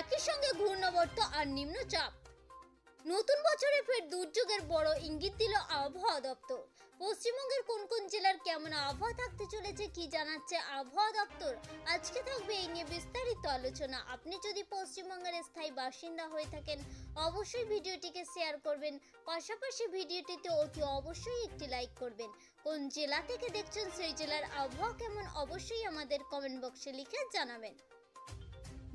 একই সঙ্গে ঘূর্ণাবর্ত আর নিম্নচাপ। নতুন বছরে ফের দুর্যোগের বড় ইঙ্গিত দিল আবহাওয়া দপ্তর। পশ্চিমবঙ্গের কোন কোন জেলার কেমন আবহাওয়া থাকতে চলেছে কি জানাচ্ছে আবহাওয়া দপ্তর? আজকে থাকবে এই নিয়ে বিস্তারিত আলোচনা। আপনি যদি পশ্চিমবঙ্গের স্থায়ী বাসিন্দা হয়ে থাকেন, অবশ্যই ভিডিওটিকে শেয়ার করবেন। পাশাপাশি ভিডিওটিতে অতি অবশ্যই একটি লাইক করবেন। কোন জেলা থেকে দেখছেন সেই জেলার আবহাওয়া কেমন, অবশ্যই আমাদের কমেন্ট বক্সে লিখে জানাবেন।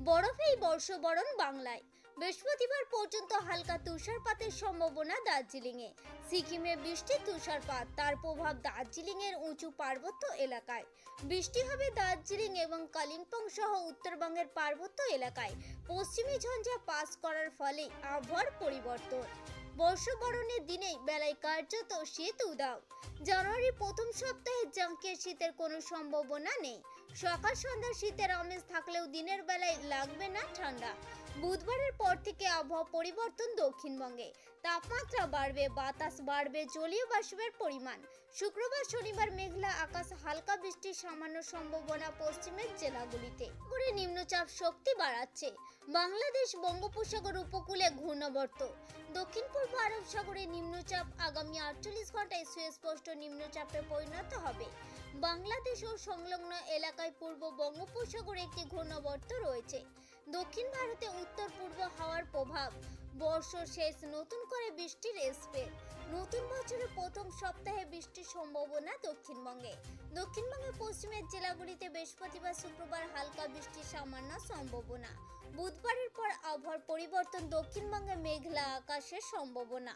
বরফেই বর্ষবরণ বাংলায়। বৃহস্পতিবার পর্যন্ত হালকা তুষারপাতের সম্ভাবনা দার্জিলিংয়ে। সিকিমে বৃষ্টি তুষারপাত, তার প্রভাব দার্জিলিংয়ের উঁচু পার্বত্য এলাকায়। বৃষ্টি হবে দার্জিলিং এবং কালিম্পং সহ উত্তরবঙ্গের পার্বত্য এলাকায়। পশ্চিমী ঝঞ্ঝা পাস করার ফলে আবহাওয়ার পরিবর্তন। বর্ষবরণের দিনেই বেলায় কার্যত শীত উদাও জানুয়ারির প্রথম সপ্তাহে জাঁকিয়ে শীতের কোনো সম্ভাবনা নেই। সকাল সন্ধ্যা শীতের আমেজ থাকলেও দিনের বেলায় লাগবে না ঠান্ডা। বুধবারের পর থেকে আবহাওয়া পরিবর্তন দক্ষিণবঙ্গে। তাপমাত্রা বাড়বে, বাতাস বাড়বে, জলীয় বাষ্পের পরিমাণ। শুক্রবার, শনিবার মেঘলা আকাশ, হালকা বৃষ্টির সামান্য সম্ভাবনা পশ্চিমের জেলাগুলিতে। করে নিম্নচাপ শক্তি বাড়াচ্ছে। বাংলাদেশ বঙ্গোপসাগর উপকূলে ঘূর্ণাবর্ত। দক্ষিণ পূর্ব আরব সাগরে নিম্নচাপ আগামী আটচল্লিশ ঘন্টায় সুস্পষ্ট নিম্নচাপে পরিণত হবে। বাংলাদেশ ও সংলগ্ন এলাকায় পূর্ব বঙ্গোপসাগরে একটি ঘূর্ণাবর্ত রয়েছে। দক্ষিণ ভারতে উত্তর পূর্ব হাওয়ার প্রভাব। বর্ষ শেষ, নতুন করে বৃষ্টির স্পেল নতুন বছরের প্রথম সপ্তাহে বৃষ্টির সম্ভাবনা দক্ষিণবঙ্গে। দক্ষিণবঙ্গের পশ্চিমের জেলাগুলিতে বৃহস্পতিবার, শুক্রবার হালকা বৃষ্টির সামান্য সম্ভাবনা। বুধবারের পর আবহাওয়ার পরিবর্তন দক্ষিণবঙ্গে মেঘলা আকাশের সম্ভাবনা।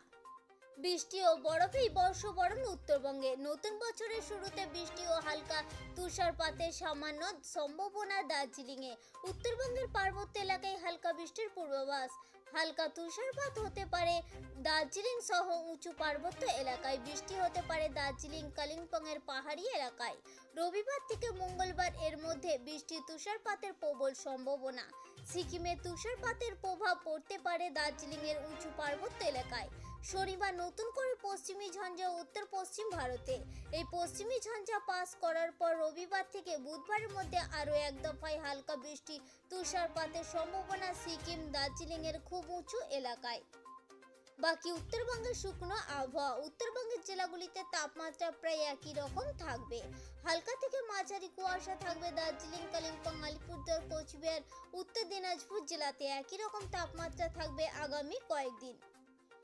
বৃষ্টি ও বরফেই বর্ষবরণ উত্তরবঙ্গে। নতুন বছরের শুরুতে বৃষ্টি ও হালকা তুষারপাতের সামান্য সম্ভাবনা দার্জিলিংয়ে। উত্তরবঙ্গের পার্বত্য এলাকায় হালকা বৃষ্টির পূর্বাভাস। হালকা তুষারপাত হতে পারে দার্জিলিং সহ উঁচু পার্বত্য এলাকায়। বৃষ্টি হতে পারে দার্জিলিং কালিম্পংয়ের পাহাড়ি এলাকায়। রবিবার থেকে মঙ্গলবার এর মধ্যে বৃষ্টি, তুষারপাতের প্রবল সম্ভাবনা। সিকিমে তুষারপাতের প্রভাব পড়তে পারে দার্জিলিংয়ের উঁচু পার্বত্য এলাকায়। শনিবার নতুন করে পশ্চিমী ঝঞ্ঝা উত্তর পশ্চিম ভারতে। এই পশ্চিমী ঝঞ্ঝা পাস করার পর রবিবার থেকে বুধবারের মধ্যে আরও এক দফায় হালকা বৃষ্টি, তুষারপাতের সম্ভাবনা সিকিম, দার্জিলিংয়ের খুব উঁচু এলাকায়। বাকি উত্তরবঙ্গের শুকনো আবহাওয়া, উত্তরবঙ্গের জেলাগুলিতে তাপমাত্রা প্রায় একই রকম থাকবে। হালকা থেকে মাঝারি কুয়াশা থাকবে দার্জিলিং, কালিম্পং, আলিপুরদুয়ার, কোচবিহার, উত্তর দিনাজপুর জেলাতে একই রকম তাপমাত্রা থাকবে আগামী কয়েকদিন।